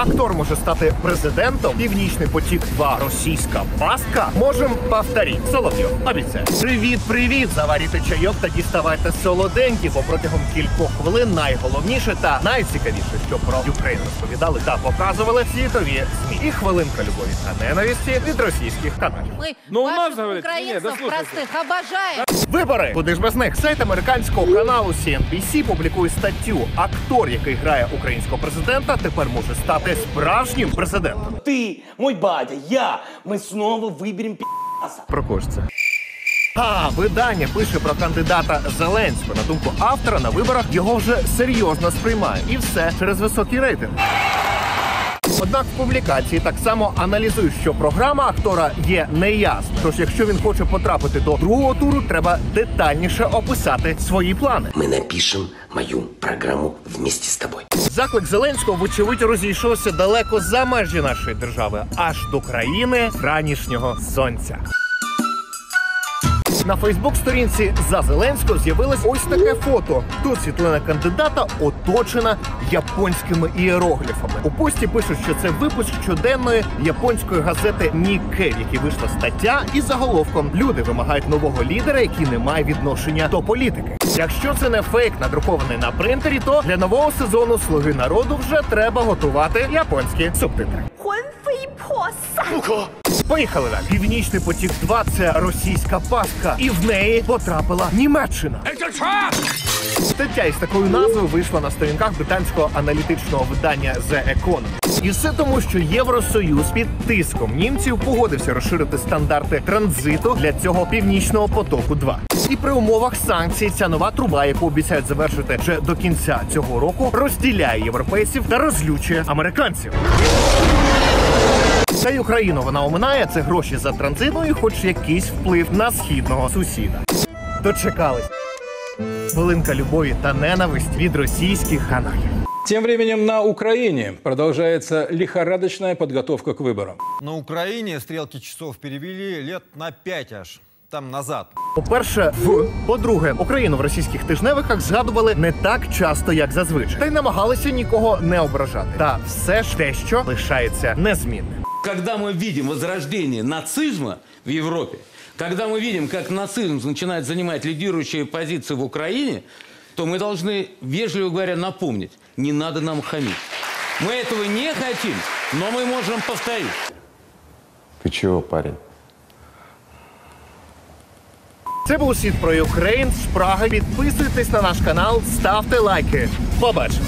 Актор може стати президентом. Північний потік 2 російська пастка. Можем повторити. Соловйов обіцяє. Привіт, привіт! Заваріте чайок та діставайте солоденькі, бо протягом кількох хвилин найголовніше та найцікавіше, що про Україну розповідали та показували світові ЗМІ. І хвилинка любові та ненависті від російських каналів. Мы Ну, у нас, говорит, украинцев нет, да слушайте. простых обожаем Вибори! Куди ж без них? Сайт американського каналу CNBC публікує статтю. Актор, який грає українського президента, тепер може стати справжнім президентом. Ты, мой батя, я, мы снова выберем пи***аса. Про кого ж це? А, видання пише про кандидата Зеленського. На думку автора, на виборах його вже серйозно сприймають. І все через високий рейтинг. Однак в публікації так само аналізують, що програма актора є неясна. Тож, якщо він хоче потрапити до другого туру, треба детальніше описати свої плани. Ми напишемо мою програму вместе з тобою. Заклик Зеленського, вочевидь, розійшовся далеко за межі нашої держави, аж до країни ранішнього сонця. На Фейсбук-сторінці за Зеленського з'явилось ось таке фото. Тут світлина кандидата оточена японськими іерогліфами. У пості пишуть, що це випуск щоденної японської газети Нікей, в якій вийшла стаття із заголовком Люди вимагають нового лідера, який не має відношення до політики. Якщо це не фейк, надрукований на принтері, то для нового сезону Слуги народу вже треба готувати японські субтитри коса. Ну ка Поїхали далі. Північний потік 2 це російська пастка, і в неї потрапила Німеччина. Стаття із такою назвою вийшла на сторінках британського аналітичного видання The Economist. І все тому, що Євросоюз під тиском німців погодився розширити стандарти транзиту для цього північного потоку. 2 і при умовах санкцій ця нова труба, яку обіцяють завершити вже до кінця цього року, розділяє європейців та розлючує американців. Та й Україну вона оминає це гроші за транзит, ну і хоч якийсь вплив на східного сусіда. Дочекались. Хвилинка любові та ненависті від російських каналів. Тем временем на Украине продолжается лихорадочная подготовка к выборам. На Украине стрелки часов перевели лет на пять аж. Там назад. По-перше, в по-друге, Україну в російських тижневиках згадували не так часто, як зазвичай, та й намагалися нікого не ображати. Та все ж те, що лишається незмінним. Когда мы видим возрождение нацизма в Европе, когда мы видим, как нацизм начинает занимать лидирующие позиции в Украине, то мы должны, вежливо говоря, напомнить, не надо нам хамить. Мы этого не хотим, но мы можем повторить. Ты чего, парень? Це був світ про Україн з Праги. Підписуйтесь на наш канал, ставте лайки. Побачимо.